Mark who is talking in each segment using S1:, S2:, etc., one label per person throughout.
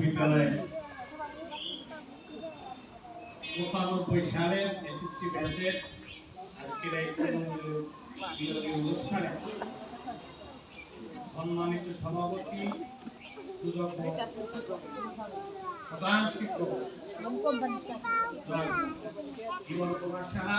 S1: বিদ্যালয়ে পঁচানব্বই সালের এসএসসি ব্যাচের আজকের সম্মানিত সভাপতি সুযোগ্য প্রধান শিক্ষক জীবন কুমার সাহা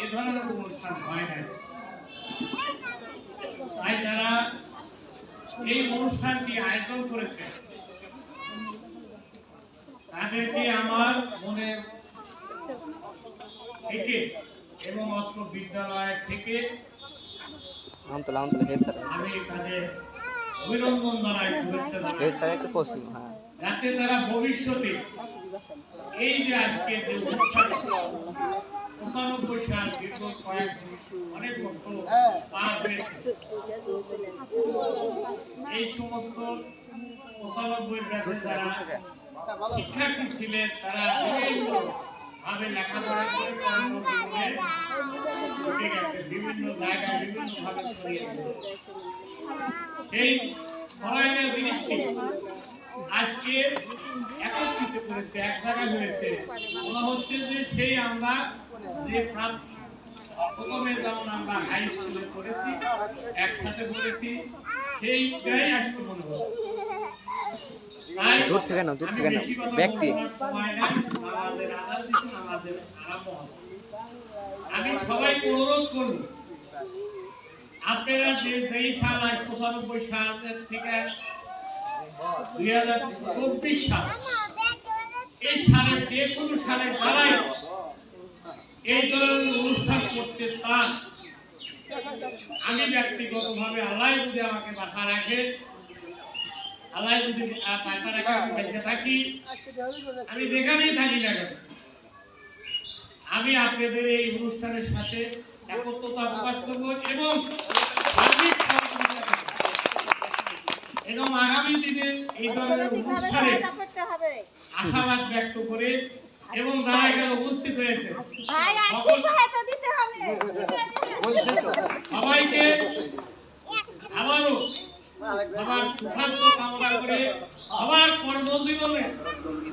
S1: এ ধরনের অনুষ্ঠান হয় না তাই যারা এই অনুষ্ঠানটি আয়োজন করেছে তাদেরকে আমার মনের থেকে এবং অত্র বিদ্যালয় থেকে আমি তাদের অভিনন্দন জানাই
S2: হ্যাঁ।
S1: যাতে তারা ভবিষ্যতে এই যে আজকে যে পঁচানব্বই সাল কয়েক অনেক এই সমস্ত পঁচানব্বই ব্যাচে শিক্ষার্থী ছিলেন তারা ভাবে লেখাপড়া করে কর্মজীবনে বিভিন্ন জায়গায় বিভিন্ন ভাবে ছড়িয়েছে সেই ফলাইনের জিনিসটি আজকে একত্রিত করেছে, এক জায়গায় হয়েছে। মনে হচ্ছে যে সেই আমরা যে প্রথমে যেমন আমরা হাই স্কুলে পড়েছি একসাথে পড়েছি সেইটাই আজকে মনে হচ্ছে
S2: দূর থেকে নাও, দূর
S1: আমি
S2: থেকে
S1: হবে। আমি সবাইকে অনুরোধ করব আপনারা যে যেই সাল আজ পঁচানব্বই সালের থেকে দুই হাজার চব্বিশ সাল এই সালে যে কোনো সালে যারাই এই ধরনের অনুষ্ঠান করতে চান আমি ব্যক্তিগতভাবে আল্লাহ যদি আমাকে বাসা রাখে আল্লাহ যদি বাসা রাখে আমি বেঁচে থাকি আমি যেখানেই থাকি না কেন আমি আপনাদের এই অনুষ্ঠানের সাথে একত্রতা প্রকাশ করব এবং। এবং আগামী দিনে এই ধরনের অনুষ্ঠানে আশাবাদ ব্যক্ত করে এবং যারা এখানে উপস্থিত হয়েছে। সবাইকে আবারও সবার সুস্বাস্থ্য কামনা করে সবার কর্মজীবনে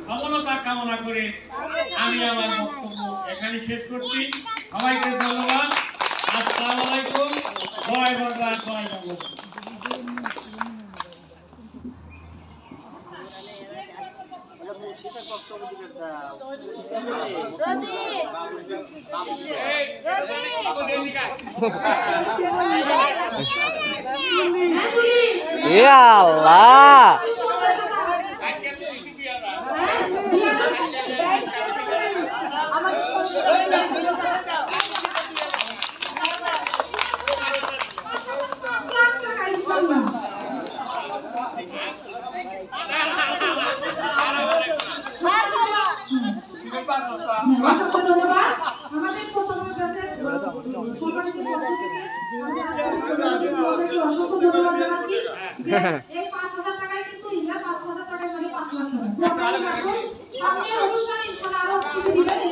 S1: সফলতা কামনা করে আমি আমার বক্তব্য এখানে শেষ করছি। সবাইকে ধন্যবাদ। আসসালামু আলাইকুম। জয় বাংলা জয় বঙ্গবন্ধু
S2: এ আল্লাহ
S3: মারহাবা
S4: অসংখ্য ধন্যবাদ আমাদের প্রথম ক্লাসের সম্মানিত অতিথিদেরকে অসংখ্য ধন্যবাদ জানাচ্ছি এই পাঁচ হাজার টাকায় কিন্তু ইন্ডিয়া পাঁচ হাজার টাকায় মানে পাঁচ লাখ টাকা। আপনারা আসুন সামনের অনুষ্ঠানে ইনশাআল্লাহ আরও কিছু দিবেন যে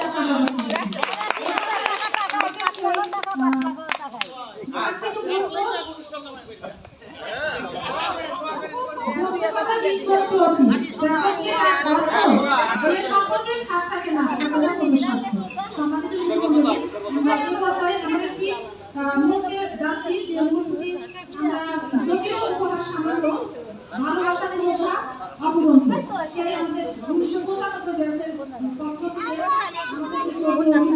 S4: অর্থ, এই সম্পর্কে খাত থাকে না সেই আমাদের উনিশশো পঁচানব্বই ব্যাচের পক্ষ থেকে